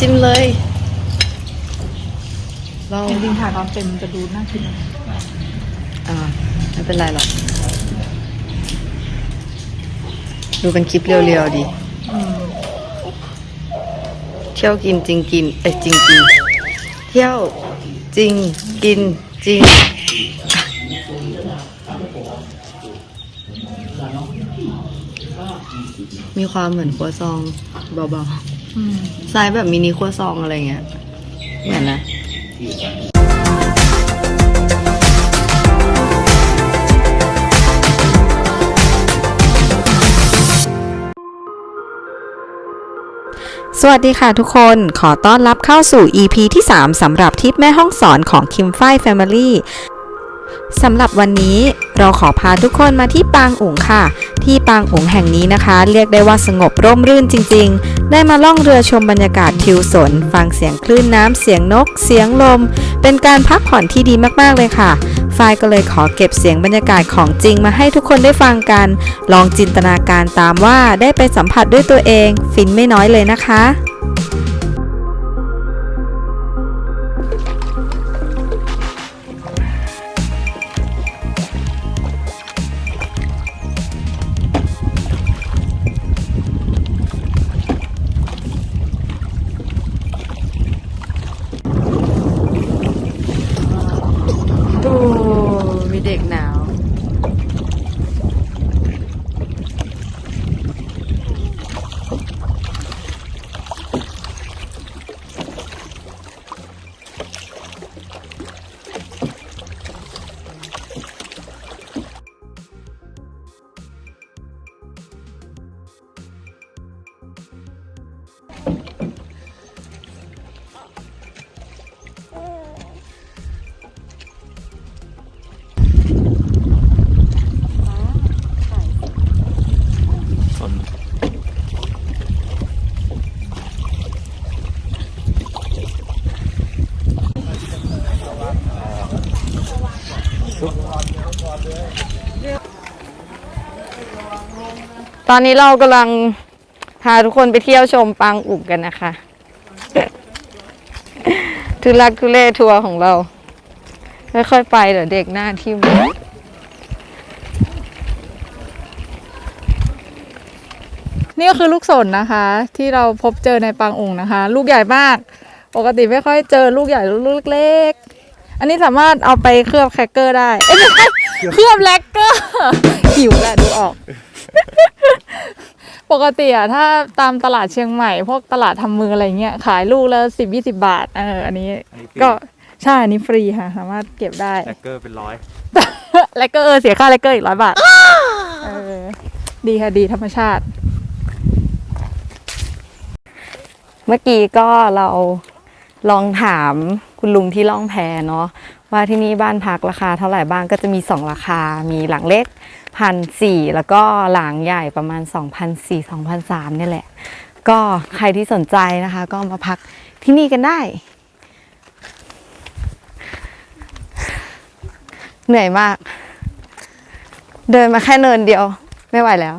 จิ้มเลยลองจริงๆถ่ายตอนเต็มจะดูน่ากินอ่าไม่เป็นไรหรอก ดูเป็นคลิปเรียวๆดีอืมเที่ยวกินจริงกินเอ้ยจริงกิน เที่ยวจริงกินจริง มีความเหมือนครัวซอง เบาอืมๆไซส์แบบมินิครัวซองอะไรเงี้ยเหมือนนะสวัสดีค่ะทุกคนขอต้อนรับเข้าสู่ EP ที่ 3สำหรับทริปแม่ห้องสอนของคิมไฟ Family สำหรับวันนี้เราขอพาทุกคนมาที่ปางอุ๋งค่ะ ที่ปางอุ๋งแห่งนี้นะคะ เรียกได้ว่าสงบร่มรื่นจริง ๆ ได้มาล่องเรือชมบรรยากาศทิวสน ฟังเสียงคลื่นน้ำเสียงนก เสียงลม เป็นการพักผ่อนที่ดีมากๆเลยค่ะฝ้ายก็เลยขอเก็บเสียงบรรยากาศของจริงมาให้ทุกคนได้ฟังกัน ลองจินตนาการตามว่าได้ไปสัมผัสด้วยตัวเอง ฟินไม่น้อยเลยนะคะ อนนี้เรากำลังพาทุกคนไปเที่ยวชมปางอุ๋งกันนะคะ ทุลักทุเลทัวร์ของเราค่อยๆไปเดี๋ยวเด็กหน้าทิ่มนี่ก็คือลูกสนนะคะ ที่เราพบเจอในปางอุ๋งนะคะ ลูกใหญ่มาก ปกติไม่ค่อยเจอลูกใหญ่ลูกเล็กๆอันนี้สามารถเอาไปเคลือบแครกเกอร์ได้ เอ้ยไม่ใช่เคลือบแลกเกอร์หิวแหละดูออก ปกติอะถ้าตามตลาดเชียงใหม่ พวกตลาดทำมืออะไรเงี้ยขายลูกละสิบยี่สิบาทเอออันนี้อันนี้ฟรีก็ใช่อันนี้ฟรีค่ะ สามารถเก็บได้แท็กเกอร์เป็นร้อยแลกเกอร์เออเสียค่าแลกเกอร์อีกร้อยบาทเออดีค่ะดีธรรมชาติ เมื่อกี้ก็เราลองถามคุณลุงที่ล่องแพเนาะ ว่าที่นี่บ้านพักราคาเท่าไหร่บ้างก็จะมีสองราคา มีหลังเล็กพันสี่แล้วก็หลังใหญ่ประมาณ 2 0 0 4 2 0 0นี่แหละ ก็ใครที่สนใจนะคะ ก็มาพักที่นี่กันได้ เหนื่อยมาก เดินมาแค่เนินเดียวไม่ไหวแล้ว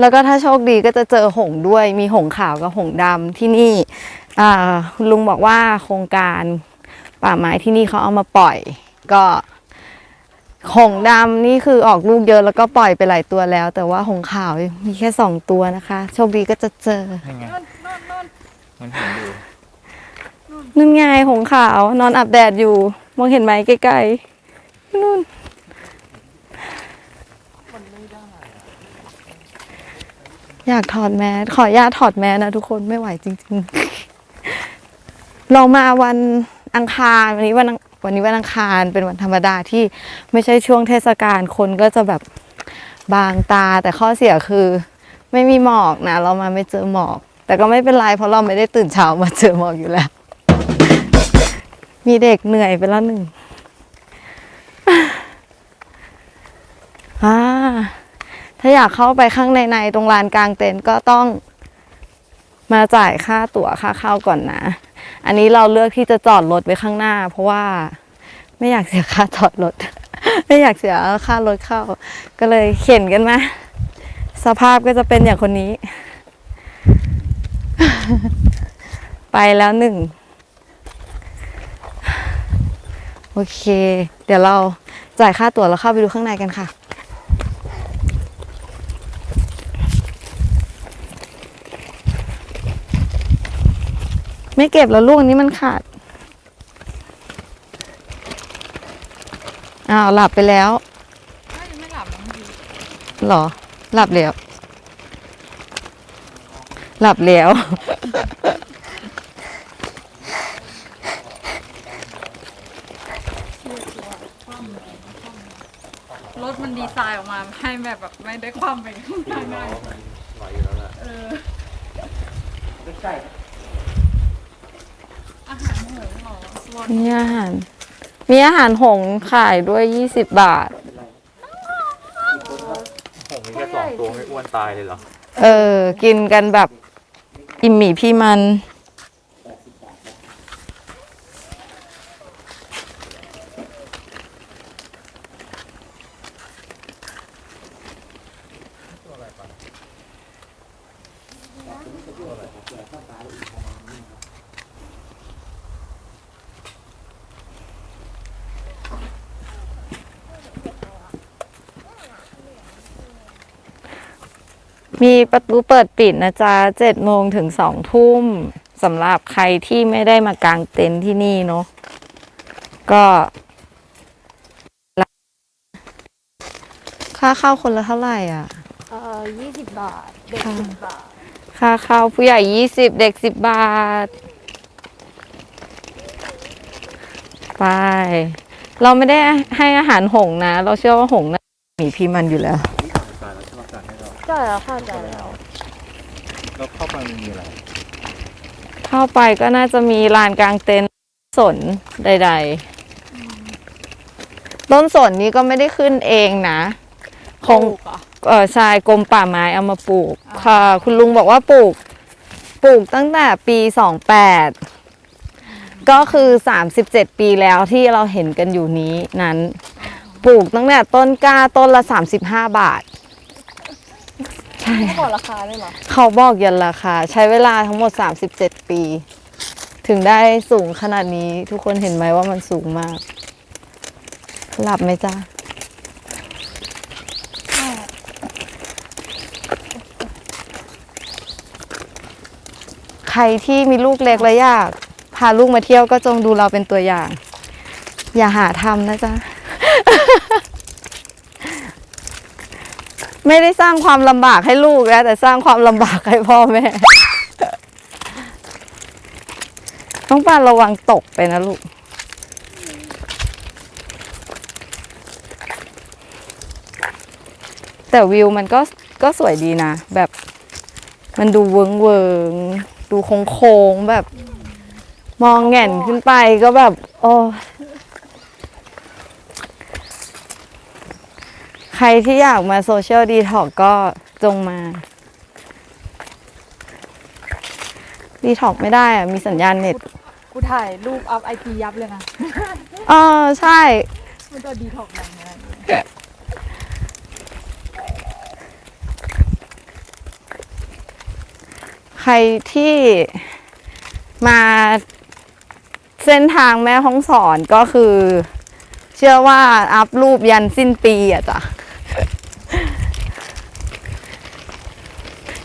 แล้วก็ถ้าโชคดีก็จะเจอหงด้วยมีหงขาวกับหงดำที่นี่คุณลุงบอกว่าโครงการ ป่าไม้ที่นี่เขาเอามาปล่อย ก็หงส์ดำนี่คือออกลูกเยอะแล้วก็ปล่อยไปหลายตัวแล้ว แต่ว่าหงส์ขาวมีแค่สองตัวนะคะ โชคดีก็จะเจอยังไงมันเห็นอยู่นั่นไงหงส์ขาวนอนอาบแดดอยู่ มองเห็นไหมใกล้ๆนู่นอยากถอดแมสขออนุญาตถอดแมสนะทุกคนไม่ไหวจริงๆเรามาวัน อังคารวันนี้วันวันนี้วันอังคารเป็นวันธรรมดาที่ไม่ใช่ช่วงเทศกาลคนก็จะแบบบางตาแต่ข้อเสียคือไม่มีหมอกนะ เรามาไม่เจอหมอก แต่ก็ไม่เป็นไรเพราะเราไม่ได้ตื่นเช้ามาเจอหมอกอยู่แล้ว มีเด็กเหนื่อยไปแล้วหนึ่งถ้าอยากเข้าไปข้างในในๆตรงลานกลางเต็นท์ก็ต้องมาจ่ายค่าตั๋วค่าเข้าก่อนนะ อันนี้เราเลือกที่จะจอดรถไว้ข้างหน้า เพราะว่าไม่อยากเสียค่าจอดรถ ไม่อยากเสียค่ารถเข้า ก็เลยเข็นกันมา สภาพก็จะเป็นอย่างคนนี้ ไปแล้วหนึ่ง โอเค เดี๋ยวเราจ่ายค่าตั๋วแล้วเข้าไปดูข้างในกันค่ะ ไม่เก็บแล้วลูกอันนี้มันขาดอ้าวหลับไปแล้วไม่หลับนะเหรอ หลับแล้ว หลับแล้ว รถมันดีไซน์ออกมาให้แบบแบบไม่ได้ความไปข้างหน้าเอออาหารหมูเหรอสวอน มีอาหาร มีอาหารหงส์ขายด้วยยี่สิบบาทผมมีแค่สองตัวไม่อ้วนตายเลยเหรอ เออ กินกันแบบ อิ่มหมีพี่มัน มีประตูเปิดปิดนะจ๊ะเจ็ดโมงถึงสองทุ่มสำหรับใครที่ไม่ได้มากางเต็นท์ที่นี่เนาะก็ค่าเข้าคนละเท่าไหร่อะ เออยี่สิบบาท เด็กค่ะสิบบาท ค่าเข้าผู้ใหญ่ยี่สิบเด็กสิบบาท ไป เราไม่ได้ให้อาหารหงส์นะ เราเชื่อว่าหงส์นะหมีพี่มันอยู่แล้ว ก็แล้วค่ะจ่ายแล้ว แล้วเข้าไปมันมีอะไรเข้าไปก็น่าจะมีลานกลางเต็นท์สนใด ๆ ต้นสนนี้ก็ไม่ได้ขึ้นเองนะ คงเออใช่กรมป่าไม้เอามาปลูกค่ะ คุณลุงบอกว่าปลูก ปลูกตั้งแต่ปีสองแปดก็คือสามสิบเจ็ดปีแล้วที่เราเห็นกันอยู่นี้นั้น ปลูกตั้งแต่ต้นกล้าต้นละสามสิบห้าบาท ใช่ไม่บอกราคาเลยเหรอ เขาบอกยันราคา ใช้เวลาทั้งหมด 37 ปี ถึงได้สูงขนาดนี้ ทุกคนเห็นไหมว่ามันสูงมาก หลับไหมจ๊ะใครที่มีลูกเล็กและอยาก พาลูกมาเที่ยวก็จงดูเราเป็นตัวอย่าง อย่าหาทำนะจ๊ะ ไม่ได้สร้างความลำบากให้ลูกนะแต่สร้างความลำบากให้พ่อแม่ต้องปานระวังตกไปนะลูก แต่วิวมันก็ก็สวยดีนะ แบบ มันดูเวิงเวิงดูโค้งโค้งแบบ มองแง่นขึ้นไปก็แบบ โอ้ ใครที่อยากมาโซเชียลดีท็อกก็จงมา ดีท็อกไม่ได้อะมีสัญญาณเน็ตกูถ่ายรูปอัพไอจียับเลยนะ เออใช่ มันจะดีท็อกไหนเนี่ยใครที่มาเส้นทางแม่ห้องสอนก็คือ เชื่อว่าอัพรูปยันสิ้นปีอะจ้ะ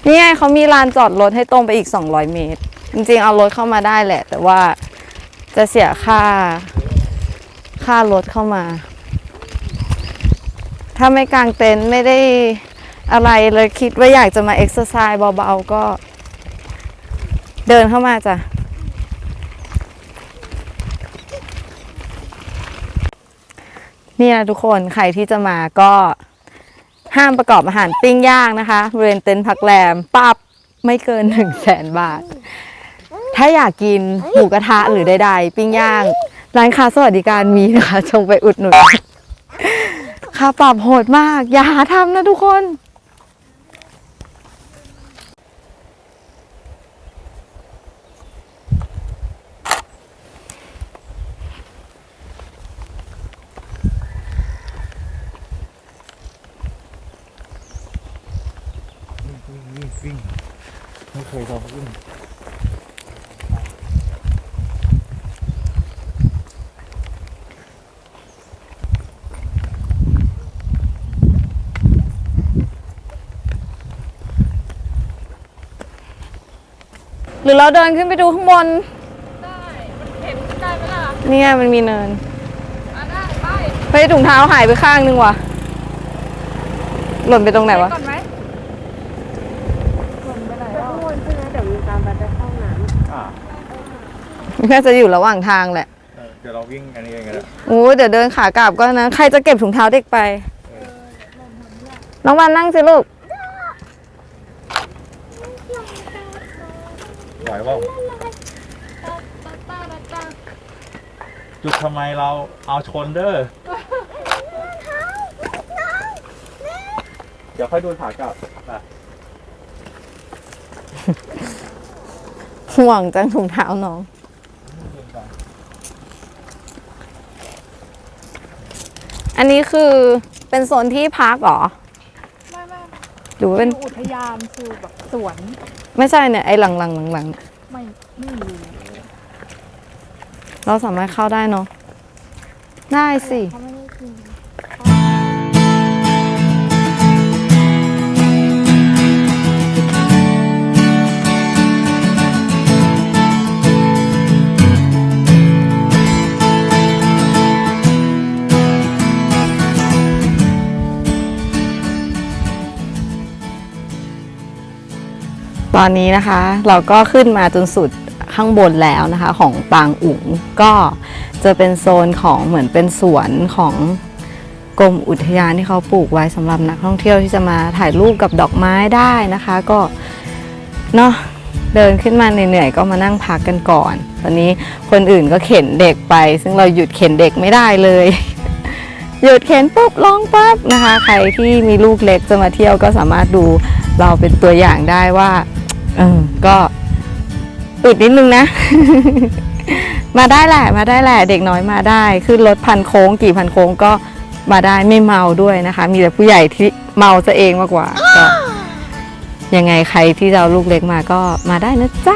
นี่ไงเขามีลานจอดรถให้ตรงไปอีก 200 เมตร จริงๆ เอารถเข้ามาได้แหละ แต่ว่าจะเสียค่า ค่ารถเข้ามา ถ้าไม่กางเต็นท์ไม่ได้อะไรเลยคิดว่าอยากจะมาเอ็กซ์ไซส์เบาๆ ก็ เดินเข้ามาจ้ะ นี่นะทุกคนใครที่จะมาก็ ห้ามประกอบอาหารปิ้งย่างนะคะบริเวณเต็นท์พักแรมปรับไม่เกินหนึ่งแสนบาท ถ้าอยากกินหมูกระทะหรือใดๆ ปิ้งย่าง ร้านค้าสวัสดิการมีนะคะจงไปอุดหนุนค่าปรับโหดมาก อย่าหาทำนะทุกคนิ่ง ไม่เคยซ้อมวิ่งหรือเราเดินขึ้นไปดูข้างบน ได้มันเห็นได้ไหมล่ะนี่ยมันมีเนินอ่ได้ไปถุงเท้าหายไปข้างนึงว่ะ หล่นไปตรงไหนวะ น่าจะอยู่ระหว่างทางแหละเออเดี๋ยวเราวิ่งอันนี้กันก็ได้โอ้ยเดี๋ยวเดินขากลับก็นะใครจะเก็บถุงเท้าเด็กไป น้องวันนั่งสิลูก ไหวเปล่าจุดทำไมเราเอาชนเด้อเดี๋ยวค่อยดูขากลับไปห่วงจังถุงเท้าน้อง อันนี้คือเป็นโซนที่พักเหรอ ไม่ไม่หรือว่าเป็น อุทยานคือแบบสวนไม่ใช่เนี่ยไอ้หลังหลังหลังหลังไม่ไม่มีเราสามารถเข้าได้เนาะได้สิ เขา ตอนนี้นะคะเราก็ขึ้นมาจนสุดข้างบนแล้วนะคะของปางอุ๋งก็จะเป็นโซนของเหมือนเป็นสวนของกรมอุทยานที่เขาปลูกไว้สำหรับนักท่องเที่ยวที่จะมาถ่ายรูปกับดอกไม้ได้นะคะ ก็เนาะเดินขึ้นมาเหนื่อยๆก็มานั่งพักกันก่อน ตอนนี้คนอื่นก็เข็นเด็กไป ซึ่งเราหยุดเข็นเด็กไม่ได้เลย หยุดเข็นปุ๊บลงปั๊บนะคะ ใครที่มีลูกเล็กจะมาเที่ยวก็สามารถดูเราเป็นตัวอย่างได้ว่า เออก็อึดนิดนึงนะ มาได้แหละ มาได้แหละ เด็กน้อยมาได้ขึ้นรถพันโค้ง กี่พันโค้งก็มาได้ไม่เมาด้วยนะคะ มีแต่ผู้ใหญ่ที่เมาซะเองมากกว่าก็ยังไงใครที่จะเอาลูกเล็กมาก็มาได้นะจ๊ะ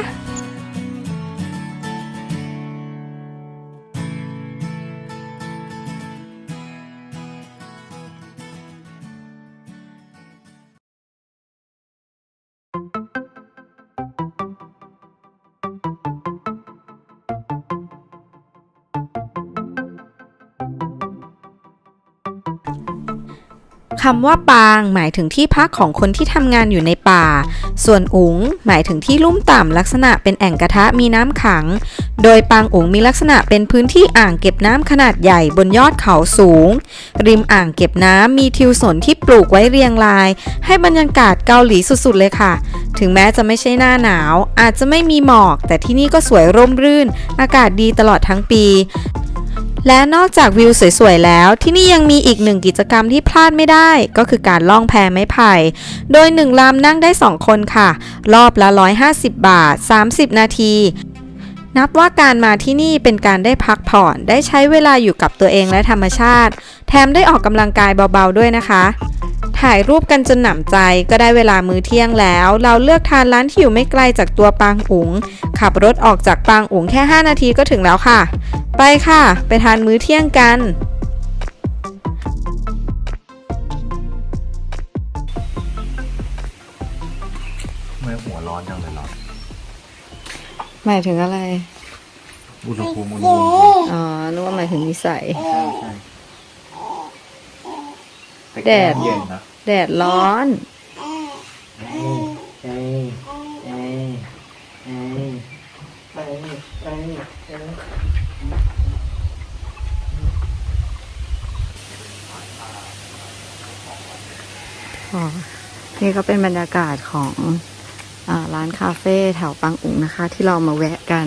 ำว่าปางหมายถึงที่พักของคนที่ทำงานอยู่ในป่า ส่วนอุ๋งหมายถึงที่ลุ่มต่ำลักษณะเป็นแอ่งกระทะมีน้ำขัง โดยปางอุ๋งมีลักษณะเป็นพื้นที่อ่างเก็บน้ำขนาดใหญ่บนยอดเขาสูง ริมอ่างเก็บน้ำมีทิวสนที่ปลูกไว้เรียงราย ให้บรรยากาศเกาหลีสุดๆเลยค่ะ ถึงแม้จะไม่ใช่หน้าหนาว อาจจะไม่มีหมอก แต่ที่นี่ก็สวยร่มรื่น อากาศดีตลอดทั้งปี และนอกจากวิวสวยๆแล้วที่นี่ยังมีอีกหนึ่งกิจกรรมที่พลาดไม่ได้ ก็คือการล่องแพไม้ไผ่ โดยหนึ่งลำนั่งได้ 2 คนค่ะ รอบละ 150 บาท 30 นาที นับว่าการมาที่นี่เป็นการได้พักผ่อนได้ใช้เวลาอยู่กับตัวเองและธรรมชาติ แถมได้ออกกำลังกายเบาๆด้วยนะคะ ถ่ายรูปกันจนหนำใจก็ได้เวลามื้อเที่ยงแล้ว เราเลือกทานร้านที่อยู่ไม่ไกลจากตัวปางอุ๋งขับรถออกจากปางอุ๋งแค่ 5 นาทีก็ถึงแล้วค่ะ ไปค่ะ ไปทานมื้อเที่ยงกันทำไม่หัวร้อนจังเลยเหรอหมายถึงอะไร อุณหภูมิอุณหภูมิอ๋อนึกว่าหมายถึงนิสัย ใช่ใช่แต่แดด เย็นนะ แดดร้อนอ๋อ นี่ก็เป็นบรรยากาศของอร้านคาเฟ่แถวปังอุ๋งนะคะ ที่เรามาแวะกัน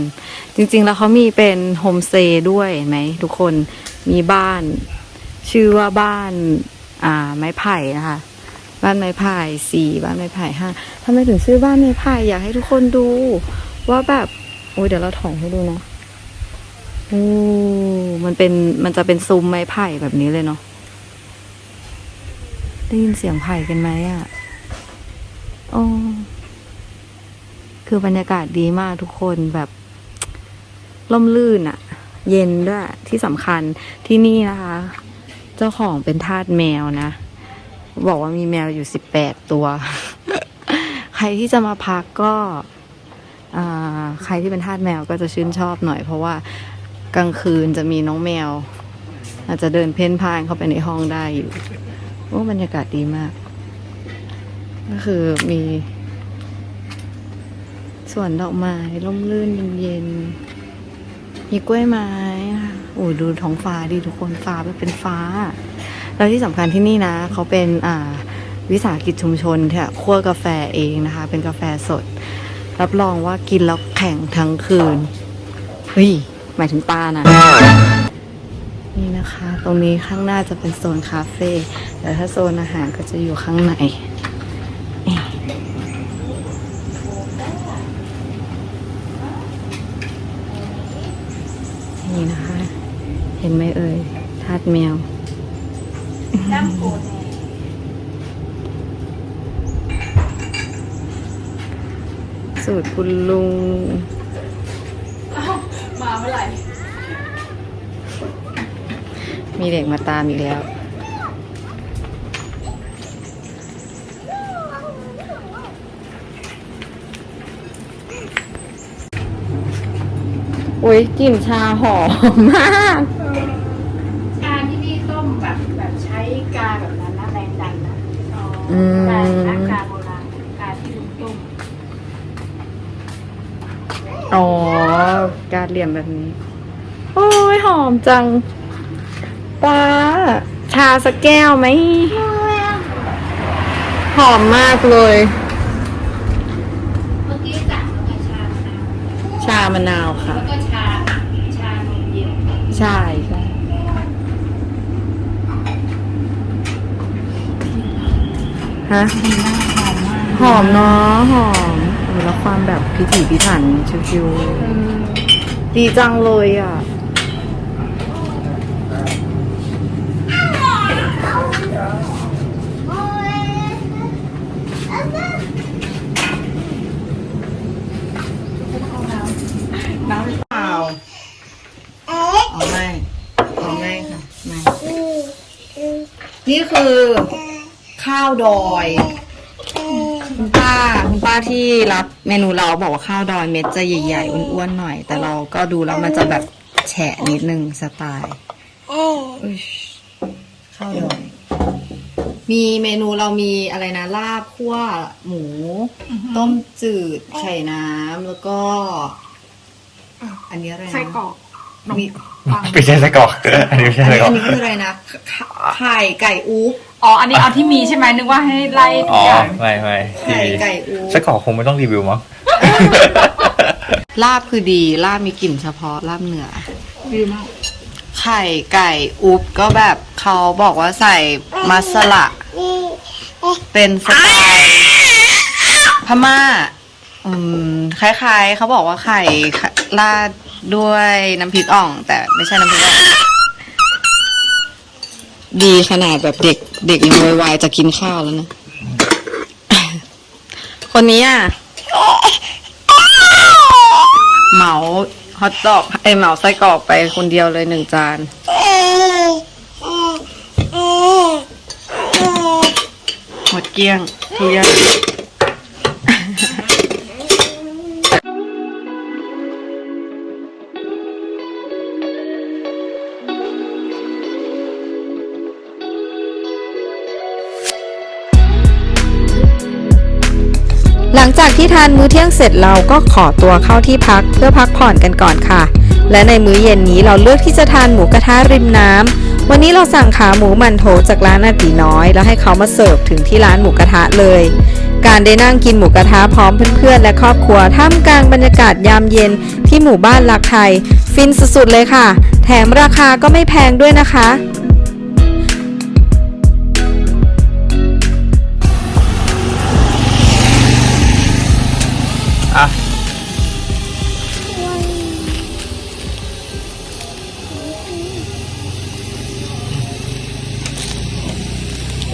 จริง ๆ แล้วเขามีเป็นโฮมสเตย์ด้วยไหมทุกคนมีบ้าน ชื่อว่าบ้านาไม้ไผ่นะคะบ้านไม้ไผ่สี่บ้านไม้ไผ่ห้าทำไมถึงชื่อบ้านไม้ไผ่อยากให้ทุกคนดู ว่าแบบโอ้ยเดี๋ยวเราถ่องให้ดูนะโอ้มันเป็นมันจะเป็นซุ้มไม้ไผ่แบบนี้เลยเนาะ ได้ยินเสียงไผ่กันไหมอะ โอ้คือบรรยากาศดีมากทุกคนแบบล่มลื่นอะเย็นด้วยที่สำคัญที่นี่นะคะ เจ้าของเป็นทาสแมวนะ บอกว่ามีแมวอยู่สิบแปดตัว ใครที่จะมาพักก็ใครที่เป็นทาสแมวก็จะชื่นชอบหน่อย เพราะว่ากลางคืนจะมีน้องแมว อาจจะเดินเพ่นพ่านเข้าไปในห้องได้อยู่ โอ้บรรยากาศดีมาก ก็คือมีสวนดอกไม้ร่มรื่นเย็นๆมีกล้วยไม้ค่ะโอ้ยดูท้องฟ้าดิทุกคนฟ้าแบบเป็นฟ้า แล้วที่สำคัญที่นี่นะ เขาเป็นอ่าวิสาหกิจชุมชนที่คั่วกาแฟเองนะคะ เป็นกาแฟสด รับรองว่ากินแล้วแข็งทั้งคืนเฮ้ยหมายถึงตานะ นี่นะคะ ตรงนี้ข้างหน้าจะเป็นโซนคาเฟ่แต่ถ้าโซนอาหารก็จะอยู่ข้างในนี่นะคะ เห็นไหมเอ่ยทาดแมวสูตรคุณลุง มาเมื่อไหร่ มีเด็กมาตามอีกแล้วโอ้ยกลิ่นชาหอมมาก ชาที่นี่ต้มแบบแบบใช้กาแบบนั้นนะแรงดันนะอืม กานะกาโบราณกาที่ลุงต้มอ๋อ การเหลี่ยมแบบนี้ โอ้ยหอมจัง ป้า ชาสักแก้วไหม หอมมากเลย เมื่อกี้สั่งแล้วไงชามะนาวชามะนาวค่ะ แล้วก็ชา ชานมเย็นใช่ใช่ฮะ หอมเนาะหอมโอ้แล้วความแบบพิถีพิถันชิวๆดีจังเลยอะ น้ำเปล่าอ๋อไม่อ๋อไม่ค่ะ ไม่ นี่ คือ ข้าวดอยคุณป้าคุณป้าที่รับเมนูเราบอกว่าข้าวดอยเม็ดจะใหญ่ๆอ้วนๆหน่อย แต่เราก็ดูแล้วมันจะแบบแฉะนิดนึงสไตล์อุ๊ยข้าวดอย มีเมนูเรามีอะไรนะลาบคั่วหมู ต้มจืดไข่น้ำแล้วก็ อันนี้อะไรนะไส้กรอก มีไม่ใช่ไส้กรอกอันนี้ไม่ใช่อันไส้นี้กรออักนนี้คืออะไรนะขไข่ไก่อุ๊บอ๋อ อันนี้เอาที่มีใช่ไหมนึกว่าให้ไล่ทุอ๋กออย่างไม่ไม่ไข่ไก่อุ๊บไส้กรอกคงไม่ต้องรีวิวมั้งลาบคือดี ลาบมีกลิ่นเฉพาะลาบเหนือ ดีมากไข่ไก่อุ๊บก็แบบเขาบอกว่าใส่มัสละเป็นสไตล์พม่า อืมคล้ายๆ เขาบอกว่าไข่ราด ด้วยน้ำพริกอ่อง แต่ไม่ใช่น้ำพริกอ่องดีขนาดแบบเด็ก เด็กยังโวยวายจะกินข้าวแล้วนะ คนนี้อะเหมาฮอตดอกไอยเหมาไส้กรอกไปคนเดียวเลยหนึ่งจานหมดเกลี้ยงทุกอย่าง จากที่ทานมื้อเที่ยงเสร็จเราก็ขอตัวเข้าที่พักเพื่อพักผ่อนกันก่อนค่ะ และในมื้อเย็นนี้เราเลือกที่จะทานหมูกระทะริมน้ำวันนี้เราสั่งขาหมูมันโถจากร้านอาตีน้อย แล้วให้เขามาเสิร์ฟถึงที่ร้านหมูกระทะเลย การได้นั่งกินหมูกระทะพร้อมเพื่อนๆ และครอบครัวท่ามกลางบรรยากาศยามเย็นที่หมู่บ้านลักไทย ฟินสุดๆเลยค่ะ แถมราคาก็ไม่แพงด้วยนะคะ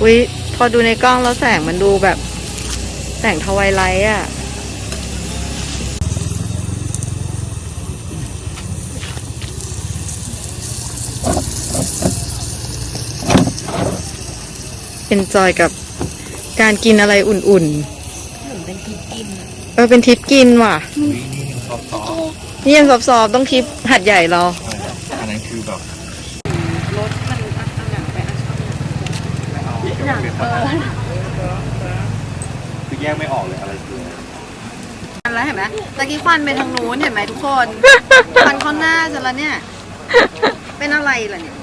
อุ๊ย พอดูในกล้องแล้วแสงมันดูแบบ แสงทวายไลท์อะ เป็นจอยกับการกินอะไรอุ่นๆเหมือนเป็นทิปกินเออเป็นทิปกินว่ะมนี่ยังซอฟๆต้องคลิปหัดใหญ่รออันนั้นคือแบบ รถมันอันอย่างไปอันชอบ คือแยกไม่ออกเลยอะไรคือ อัน แล้วเห็นไหมตะกี้ควันไปทางนู้นเห็นไหมทุกคนควันเข้าหน้าฉันแล้วเนี่ย เป็นอะไรล่ะเนี่ย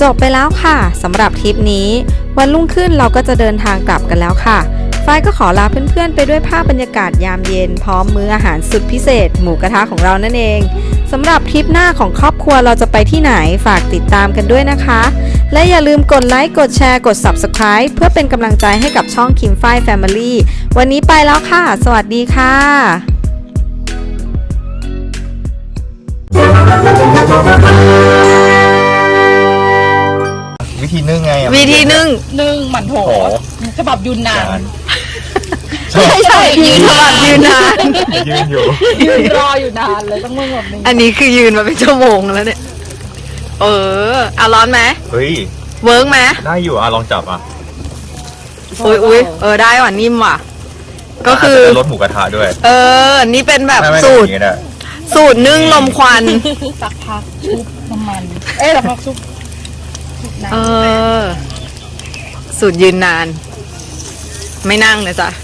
จบไปแล้วค่ะสำหรับทริปนี้ วันรุ่งขึ้นเราก็จะเดินทางกลับกันแล้วค่ะ ฝ้ายก็ขอลาเพื่อนๆ ไปด้วยภาพบรรยากาศยามเย็น พร้อมมื้ออาหารสุดพิเศษ หมูกระทะของเรานั่นเองสำหรับทริปหน้าของครอบครัวเราจะไปที่ไหนฝากติดตามกันด้วยนะคะ และอย่าลืมกดไลค์กดแชร์กด Subscribe เพื่อเป็นกำลังใจให้กับช่องคิมฝ้าย Family วันนี้ไปแล้วค่ะ สวัสดีค่ะ วิธีนึ่งไงอะวิธีนึ่งนึ่งหมันโถโอ้โหฉบับยุนนาน ใช่ใช่ยืนทอดยืนนาน ยืนอยู่ ยืนรออยู่นานเลยต้องมึงแบบนี้อันนี้คือยืนมาเป็นชั่วโมงแล้วเนี่ย เออเอาร้อนไหมเฮ้ย เวิร์กไหมได้อยู่อะลองจับอะอุ้ยอุ้ยเออได้ว่ะนิ่มว่ะ ก็คือาจจะเป็นรสหมูกระทะด้วย เออ นี่เป็นแบบไม่ไม่สูตรอย่างงี้นะสูตรนึ่งลมควันสักพักชุบน้ำมัน เอ๊ะสักพักชุบชุบน้ำเออ สูตรยืนนาน ไม่นั่งนะจ๊ะใ